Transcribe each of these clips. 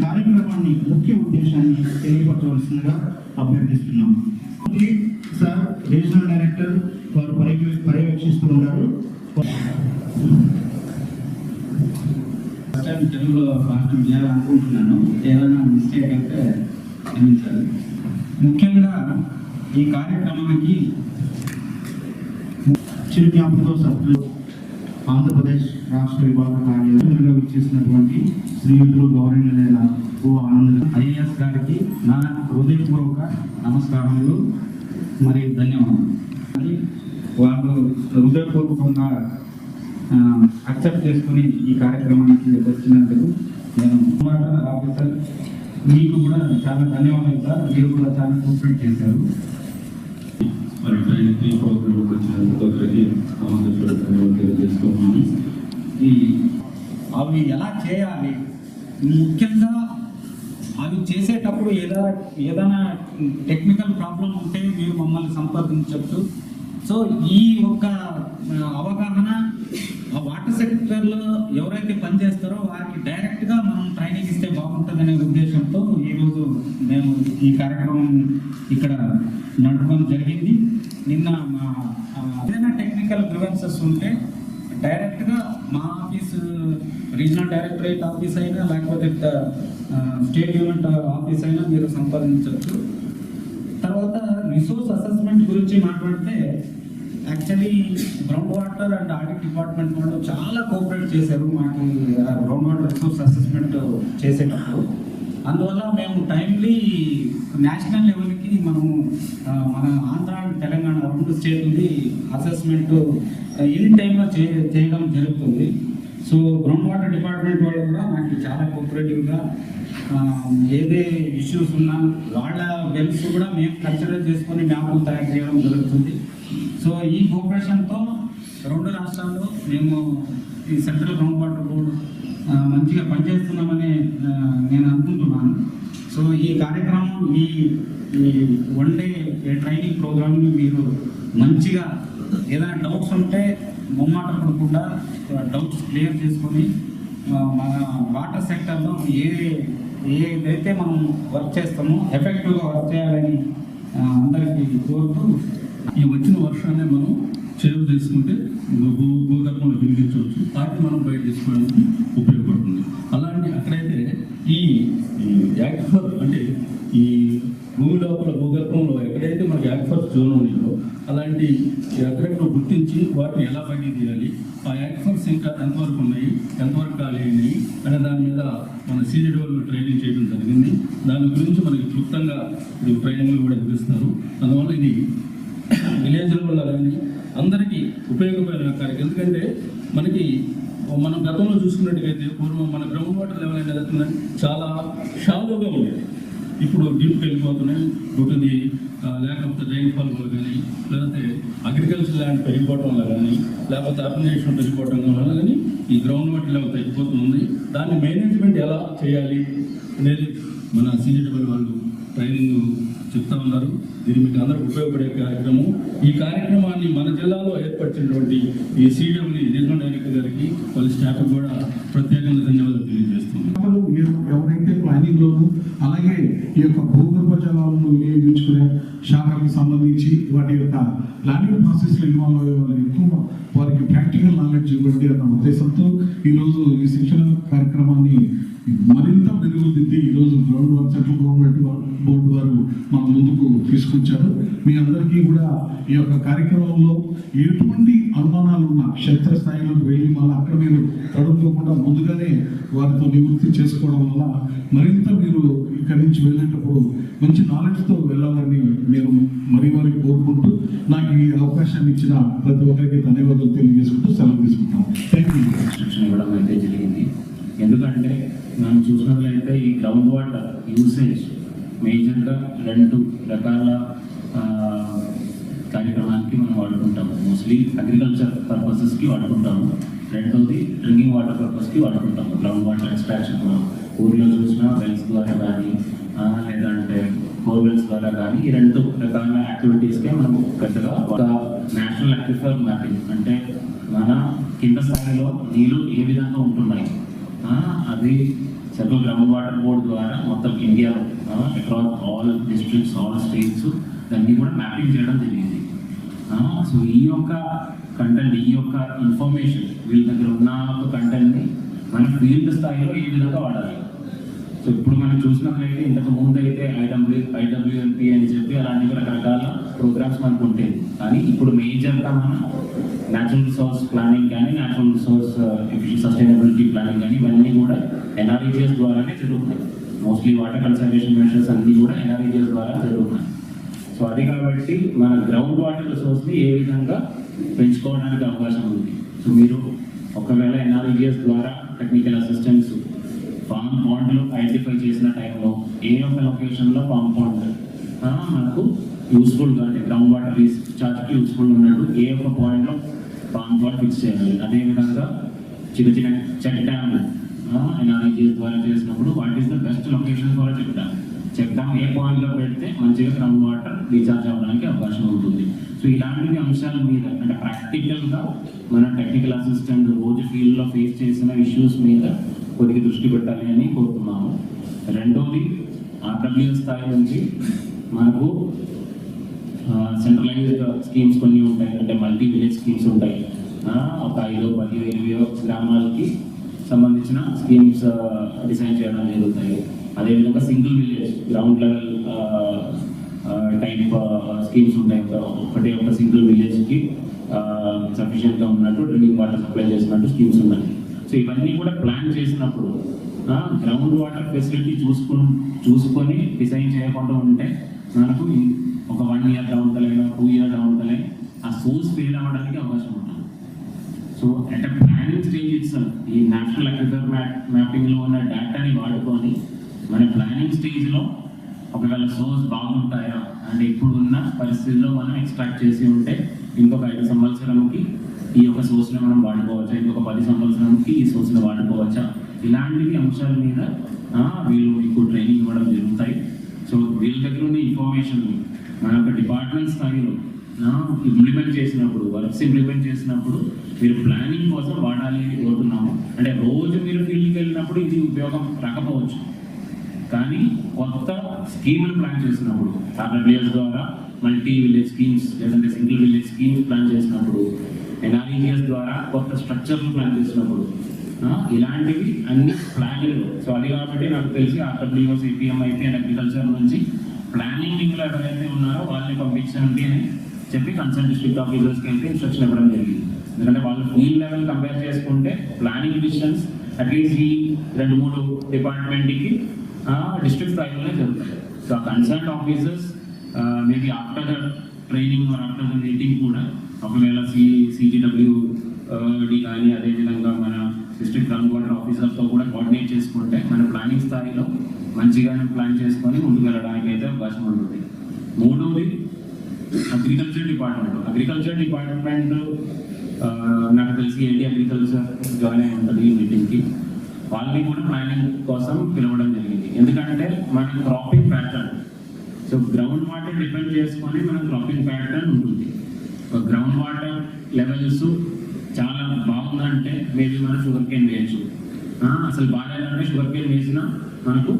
కార్యక్రమాన్ని ముఖ్య ఉద్దేశాన్ని తెలియపరచవలసిందిగా అభ్యర్థిస్తున్నాం. సార్ రీజనల్ డైరెక్టర్ వారు పర్యవే- పర్యవేక్షిస్తూ ఉన్నారు. ఫస్ట్ టైం తెలుగులో భాషణ చేయాలనుకుంటున్నాను. ఏదైనా మిస్టేక్ అయితే క్షమించాలి. ముఖ్యంగా ఈ కార్యక్రమానికి చిరు జ్ఞాపకం సభ్యులు ఆంధ్రప్రదేశ్ రాష్ట్ర విభాగ కార్యాలయంలో ఇచ్చేసినటువంటి శ్రీయుతులు గౌరవనీయులైన ఓ ఆనంద ఐఏఎస్ గారికి నా హృదయపూర్వక నమస్కారములు. మరియు ధన్యవాదాలు వాళ్ళు హృదయపూర్వకంగా అక్సెప్ట్ చేసుకుని ఈ కార్యక్రమానికి వచ్చినందుకు నేను ఆఫీసర్ మీకు కూడా చాలా ధన్యవాదాలు సార్. మీరు కూడా చాలా కోఆపరేట్ చేశారు. మరి ట్రైనింగ్ ఈ ప్రోగ్రామ్కి వచ్చినందుకు ఒకరికి ధన్యవాదాలు తెలుసుకున్నాను ఈ అవి ఎలా చేయాలి? ముఖ్యంగా అవి చేసేటప్పుడు ఏదైనా ఏదైనా టెక్నికల్ ప్రాబ్లం ఉంటే మీరు మమ్మల్ని సంప్రదించవచ్చు సో ఈ ఒక్క అవగాహన ఆ వాటర్ సెక్టర్లో ఎవరైతే పనిచేస్తారో వారికి డైరెక్ట్గా మనం ట్రైనింగ్ ఇస్తే బాగుంటుందనే ఉద్దేశంతో ఈరోజు మేము ఈ కార్యక్రమం ఇక్కడ నడపడం జరిగింది. నిన్న మా ఏదైనా టెక్నికల్ గ్రివెన్సెస్ ఉంటే డైరెక్ట్గా మా ఆఫీస్ రీజనల్ డైరెక్టరేట్ ఆఫీస్ అయినా లేకపోతే స్టేట్ యూనిట్ ఆఫీస్ అయినా మీరు సంపాదించవచ్చు తర్వాత రిసోర్స్ అసెస్మెంట్ గురించి మాట్లాడితే actually ground water and audit department వాళ్ళు చాలా కోఆపరేట్ చేశారు. మాకు గ్రౌండ్ వాటర్ రిసోర్స్ అసెస్మెంట్ చేసేటప్పుడు. అందువల్ల మేము టైమ్లీ నేషనల్ లెవెల్కి మనము మన ఆంధ్ర అండ్ తెలంగాణ రెండు స్టేట్లది అసెస్మెంట్ ఇన్ టైంలో చే చేయడం జరుగుతుంది. సో గ్రౌండ్ వాటర్ డిపార్ట్మెంట్ వాళ్ళు కూడా నాకు చాలా కోఆపరేటివ్గా ఏదే ఇష్యూస్ ఉన్నా వాళ్ళ వెల్స్ కూడా మేము కన్సిడర్ చేసుకొని మ్యాప్లు తయారు చేయడం జరుగుతుంది. సో ఈ కోఆపరేషన్తో రెండు రాష్ట్రాల్లో మేము ఈ సెంట్రల్ గ్రౌండ్ వాటర్ బోర్డు మంచిగా పనిచేస్తున్నామని నేను అనుకుంటున్నాను. సో ఈ కార్యక్రమం ఈ ఈ వన్ డే ట్రైనింగ్ ప్రోగ్రామ్ని మీరు మంచిగా ఏదైనా డౌట్స్ ఉంటే ముమ్మాట పడకుండా డౌట్స్ క్లియర్ చేసుకొని మన వాటర్ సెక్టర్లో ఏ ఏదైతే మనం వర్క్ చేస్తామో ఎఫెక్టివ్గా వర్క్ చేయాలని అందరికీ కోరుతూ ఈ వచ్చిన వర్షాన్ని మనం సేవ్ చేసుకుంటే భూ భూగర్భంలో వినియోగించవచ్చు వాటిని మనం బయట తీసుకోవడానికి ఉపయోగపడుతుంది. అలాంటి అక్కడైతే ఈ ఈ యాక్ఫర్ అంటే ఈ భూమి లోపల భూగర్భంలో ఎక్కడైతే మనకి జోన్ ఉన్నాయో అలాంటి ఎక్కడెక్కడ గుర్తించి వాటిని ఎలా బయటికి తీయాలి ఆ యాక్ఫర్స్ ఇంకా ఎంతవరకు ఉన్నాయి ఎంతవరకు ఖాళీ అయినాయి అనే దాని మీద మన సీనియర్ వాళ్ళు ట్రైనింగ్ చేయడం జరిగింది. దాని గురించి మనకి క్లుప్తంగా ఇది ట్రైనింగ్లు కూడా ఇస్తున్నారు అందువల్ల ఇది విలేజ్ల వల్ల కానీ అందరికీ ఉపయోగపడిన కార్యక్రమం ఎందుకంటే మనకి మనం గతంలో చూసుకున్నట్టుగైతే పూర్వం మన గ్రౌండ్ వాటర్ లెవెల్ అనేది చాలా షాలోగా ఉండేది. ఇప్పుడు డీప్కి వెళ్ళిపోతున్నాయి. ఒకటి ఆ, లేకపోతే రైన్ఫాల్ వల్ల కానీ లేకపోతే అగ్రికల్చర్ ల్యాండ్ పెరిగిపోవడం వల్ల కానీ లేకపోతే అర్బనైజేషన్ పెరిగిపోవడం వల్ల కానీ ఈ గ్రౌండ్ వాటర్ లెవెల్ తగ్గిపోతుంది దాన్ని మేనేజ్మెంట్ ఎలా చేయాలి అనేది మన సీనియర్ వాళ్ళు ట్రైనింగ్ చెప్తా ఉన్నారు. ఇది మీకు అందరూ ఉపయోగపడే కార్యక్రమం. ఈ కార్యక్రమాన్ని మన జిల్లాలో ఏర్పరిచినటువంటి ఈ సిడబ్ల్యూ రీజనల్ డైరెక్టర్ గారికి వాళ్ళ స్టాఫ్ కూడా ప్రత్యేకంగా ధన్యవాదాలు తెలియజేస్తున్నాను. మీరు ఎవరైతే ప్లానింగ్ లోను అలాగే ఈ యొక్క భూగర్భ జలాలను వినియోగించుకునే శాఖలకు సంబంధించి వాటి యొక్క ప్లానింగ్ ప్రాసెస్లో ఇన్వాల్వ్ అయ్యే వాళ్ళకి ఎక్కువ వారికి ప్రాక్టికల్ నాలెడ్జ్ ఇవ్వండి అన్న ఉద్దేశంతో ఈరోజు ఈ శిక్షణ కార్యక్రమాన్ని మరింత మెరుగుదిద్ది ఈరోజు ground work central government board వారు మన ముందుకు తీసుకొచ్చారు. మీ అందరికీ కూడా ఈ యొక్క కార్యక్రమంలో ఎటువంటి అనుమానాలు ఉన్న క్షేత్రస్థాయిలోకి వెళ్ళి మళ్ళీ అక్కడ మీరు తడుపుకోకుండా ముందుగానే వారితో నివృత్తి చేసుకోవడం వల్ల మరింత మీరు ఇక్కడి నుంచి వెళ్ళేటప్పుడు మంచి నాలెడ్జ్తో వెళ్ళాలని నేను మరీ మరీ కోరుకుంటూ నాకు ఈ అవకాశాన్ని ఇచ్చిన ప్రతి ఒక్కరికి ధన్యవాదాలు తెలియజేసుకుంటూ సెలవు తీసుకుంటాను థ్యాంక్ యూ ఇన్స్ట్రక్షన్ ఇవ్వడం అయితే జరిగింది. ఎందుకంటే మనం చూసినట్లయితే ఈ గ్రౌండ్ వాటర్ యూసేజ్ మేజర్గా రెండు రకాల కార్యక్రమానికి మనం వాడుకుంటాము. Mostly agriculture పర్పసెస్కి వాడుకుంటాము. రెండవది డ్రింకింగ్ వాటర్ పర్పస్కి వాడుకుంటాము. గ్రౌండ్ వాటర్ ఎక్స్ట్రాక్షన్ ఊర్లో చూసినా వెల్స్ ద్వారా కానీ లేదంటే బోర్వెల్స్ ద్వారా కానీ ఈ రెండు రకాల యాక్టివిటీస్కే మనం పెద్దగా ఒక నేషనల్ అక్విఫర్ మ్యాపింగ్ అంటే మన కింద స్థాయిలో నీళ్ళు ఏ విధంగా ఉంటున్నాయి? అది సెంట్రల్ గ్రామ వాటర్ బోర్డ్ ద్వారా మొత్తం ఇండియాలో across all districts all states దాన్ని కూడా మ్యాపింగ్ చేయడం జరిగింది. సో ఈ యొక్క కంటెంట్ ఈ యొక్క ఇన్ఫర్మేషన్ వీళ్ళ దగ్గర ఉన్న ఒక కంటెంట్ని మన ఫీల్డ్ స్థాయిలో ఏ విధంగా వాడాలి? సో ఇప్పుడు మనం చూసినట్లయితే ఇంతకు ముందు అయితే ఐడబ్ల్యూ ఐడబ్ల్యూఎంపీ అని చెప్పి అలాంటివి రకరకాల ప్రోగ్రామ్స్ మనకు ఉంటాయి. కానీ ఇప్పుడు మేజర్గా మన న్యాచురల్ రిసోర్స్ ప్లానింగ్ కానీ న్యాచురల్ రిసోర్స్ సస్టైనబిలిటీ ప్లానింగ్ కానీ ఇవన్నీ కూడా ఎన్ఆర్ఈజిఎస్ ద్వారానే జరుగుతాయి మోస్ట్లీ వాటర్ కన్సర్వేషన్ మెషర్స్ అన్నీ కూడా ఎన్ఆర్ఈజిఎస్ ద్వారా జరుగుతున్నాయి. సో అది కాబట్టి మన గ్రౌండ్ వాటర్ రిసోర్స్ని ఏ విధంగా పెంచుకోవడానికి అవకాశం ఉంది? సో మీరు ఒకవేళ ఎన్ఆర్ఈజిఎస్ ద్వారా టెక్నికల్ అసిస్టెన్స్ ఫామ్ పాండ్లు ఐడెంటిఫై చేసిన టైంలో ఏ ఒక్క లొకేషన్లో ఫామ్ పాండ్ మనకు యూస్ఫుల్గా అంటే గ్రౌండ్ వాటర్ రీఛార్జ్కి యూస్ఫుల్ ఉన్నట్టు ఏ ఒక్క పాయింట్లో ఫామ్ పాండ్ ఫిక్స్ చేయాలి. అదేవిధంగా చిన్న చిన్న చెక్ డ్యామ్ ఎన్ఆర్ఐజీ ద్వారా చేసినప్పుడు what is the best location ద్వారా చెక్ డ్యామ్ చెక్ డ్యామ్ ఏ పాయింట్లో పెడితే మంచిగా గ్రౌండ్ వాటర్ రీఛార్జ్ అవ్వడానికి అవకాశం ఉంటుంది. సో ఇలాంటి అంశాల మీద అంటే ప్రాక్టికల్గా మన టెక్నికల్ అసిస్టెంట్ రోజు ఫీల్డ్లో ఫేస్ చేసిన ఇష్యూస్ మీద కొద్దిగా దృష్టి పెట్టాలి అని కోరుతున్నాము. రెండోది ఆర్డబ్ల్యూ స్థాయి నుంచి మనకు సెంట్రలైజ్డ్ స్కీమ్స్ కొన్ని ఉంటాయి. అంటే మల్టీ విలేజ్ స్కీమ్స్ ఉంటాయి ఒక ఐదో పది ఇరవై గ్రామాలకి సంబంధించిన స్కీమ్స్ డిజైన్ చేయడం జరుగుతాయి. అదేవిధంగా single village ground level type schemes ఉంటాయి. ఒకటే ఒక సింగిల్ విలేజ్కి సఫిషియెంట్గా ఉన్నట్టు డ్రింకింగ్ వాటర్ సప్లై చేసినట్టు స్కీమ్స్ ఉన్నాయి. సో ఇవన్నీ కూడా ప్లాన్ చేసినప్పుడు గ్రౌండ్ వాటర్ ఫెసిలిటీ చూసుకుని చూసుకొని డిజైన్ చేయకుండా ఉంటే మనకు ఒక వన్ ఇయర్ డౌన్ తలైనా టూ ఇయర్ డౌన్ తలై ఆ సోర్స్ ఫెయిల్ అవ్వడానికి అవకాశం ఉంటుంది. So at a planning stage it's ఈ నేషనల్ అగ్రికల్చర్ మ్యాప్ మ్యాపింగ్లో ఉన్న డేటాని వాడుకొని మన ప్లానింగ్ స్టేజ్లో ఒకవేళ సోర్స్ బాగుంటాయా అండ్ ఇప్పుడు ఉన్న పరిస్థితుల్లో మనం ఎక్స్ట్రాక్ట్ చేసి ఉంటే ఇంకొక ఐదు సంవత్సరంకి ఈ యొక్క సోర్స్ని మనం వాడుకోవచ్చా? ఇంకొక పది సంవత్సరానికి ఈ సోర్స్ని వాడుకోవచ్చా? ఇలాంటివి అంశాల మీద వీళ్ళు మీకు ట్రైనింగ్ ఇవ్వడం జరుగుతాయి. సో వీళ్ళ దగ్గర ఉన్న ఇన్ఫర్మేషన్ మన యొక్క డిపార్ట్మెంట్ స్థాయిలో ఇంప్లిమెంట్ చేసినప్పుడు వర్క్స్ ఇంప్లిమెంట్ చేసినప్పుడు మీరు ప్లానింగ్ కోసం వాడాలి అని కోరుతున్నాము అంటే రోజు మీరు ఫీల్డ్కి వెళ్ళినప్పుడు ఇది ఉపయోగం రాకపోవచ్చు. కానీ కొత్త స్కీములు ప్లాన్ చేసినప్పుడు ఆర్డబ్ల్యూఎస్ ద్వారా మల్టీ విలేజ్ స్కీమ్స్ లేదంటే సింగిల్ విలేజ్ స్కీమ్స్ ప్లాన్ చేసినప్పుడు ఎన్ఆర్ఈజిఎస్ ద్వారా కొత్త స్ట్రక్చర్లు ప్లాన్ చేసినప్పుడు ఇలాంటివి అన్ని ప్లానింగ్ సో అది కాబట్టి నాకు తెలిసి RWS APM IP and agriculture నుంచి ప్లానింగ్ వింగ్లో ఎవరైతే ఉన్నారో వాళ్ళని పంపించండి అని చెప్పి కన్సర్న్ డిస్ట్రిక్ట్ ఆఫీసర్స్కి అయితే ఇన్స్ట్రక్షన్ ఇవ్వడం జరిగింది. ఎందుకంటే వాళ్ళు ఫీల్డ్ లెవెల్ కంపేర్ చేసుకుంటే ప్లానింగ్ డిసిషన్స్ అట్లీస్ట్ ఈ రెండు మూడు డిపార్ట్మెంట్కి డిస్ట్రిక్ట్ స్థాయిలోనే జరుగుతాయి. సో ఆ concern officers maybe after the training or after the meeting కూడా ఒకవేళ సి సిజిడబ్ల్యూ డి కానీ అదేవిధంగా మన డిస్ట్రిక్ట్ గ్రౌండ్ వాటర్ ఆఫీసర్తో కూడా కోఆర్డినేట్ చేసుకుంటే మన ప్లానింగ్ స్థాయిలో మంచిగానే ప్లాన్ చేసుకొని ముందుకు వెళ్ళడానికి అయితే అవకాశం ఉంటుంది. మూడవది అగ్రికల్చర్ డిపార్ట్మెంట్ అగ్రికల్చర్ డిపార్ట్మెంట్ నాకు తెలిసి ఏంటి అగ్రికల్చర్ జాయిన్ అయి ఉంటుంది ఈ మీటింగ్కి వాళ్ళని కూడా ప్లానింగ్ కోసం పిలవడం జరిగింది. ఎందుకంటే మన cropping pattern so ground water depend చేసుకొని మన క్రాపింగ్ ప్యాటర్న్ ఉంటుంది. గ్రౌండ్ వాటర్ లెవెల్స్ చాలా బాగుందంటే మేబీ మనం షుగర్ కేన్ వేయచ్చు అసలు బాగాలేదంటే షుగర్ కేన్ వేసినా మనకు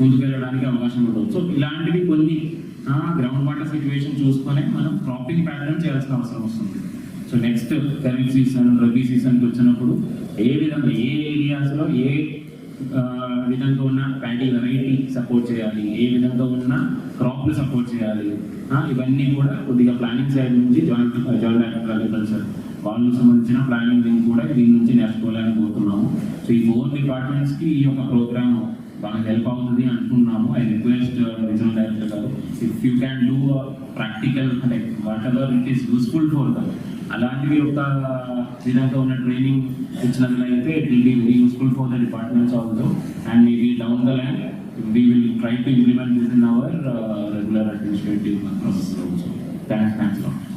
ముందుకెళ్ళడానికి అవకాశం ఉండదు. సో ఇలాంటివి కొన్ని గ్రౌండ్ వాటర్ సిచ్యువేషన్ చూసుకొని మనం క్రాపింగ్ ప్యాటర్న్ చేయాల్సిన అవసరం వస్తుంది. So next kharif season rabi సీజన్కి వచ్చినప్పుడు ఏ విధంగా ఏ ఏరియాస్లో ఏ విధంగా ఉన్న ప్యాడీ వెరైటీ సపోర్ట్ చేయాలి. ఏ విధంగా ఉన్న క్రాప్లు సపోర్ట్ చేయాలి. ఇవన్నీ కూడా కొద్దిగా ప్లానింగ్ సైడ్ నుంచి జాయింట్ జాయింట్ అగ్రికల్చర్ వాళ్ళు సంబంధించిన ప్లానింగ్ కూడా దీని నుంచి నేర్చుకోవాలని కోరుతున్నాము. సో ఈ ఫోర్ డిపార్ట్మెంట్స్కి ఈ యొక్క ప్రోగ్రామ్ బాగా హెల్ప్ అవుతుంది అనుకున్నాము ఐ రిక్వెస్ట్ రీజనల్ డైరెక్టర్ గారు if you can do practical అంటే whatever it is useful for them అలాంటివి ఒక విధంగా ఉన్న ట్రైనింగ్ ఇచ్చినట్లు అయితే it will be very useful for the departments also and maybe down the land we will try to implement this in our regular administrative thanks thanks lot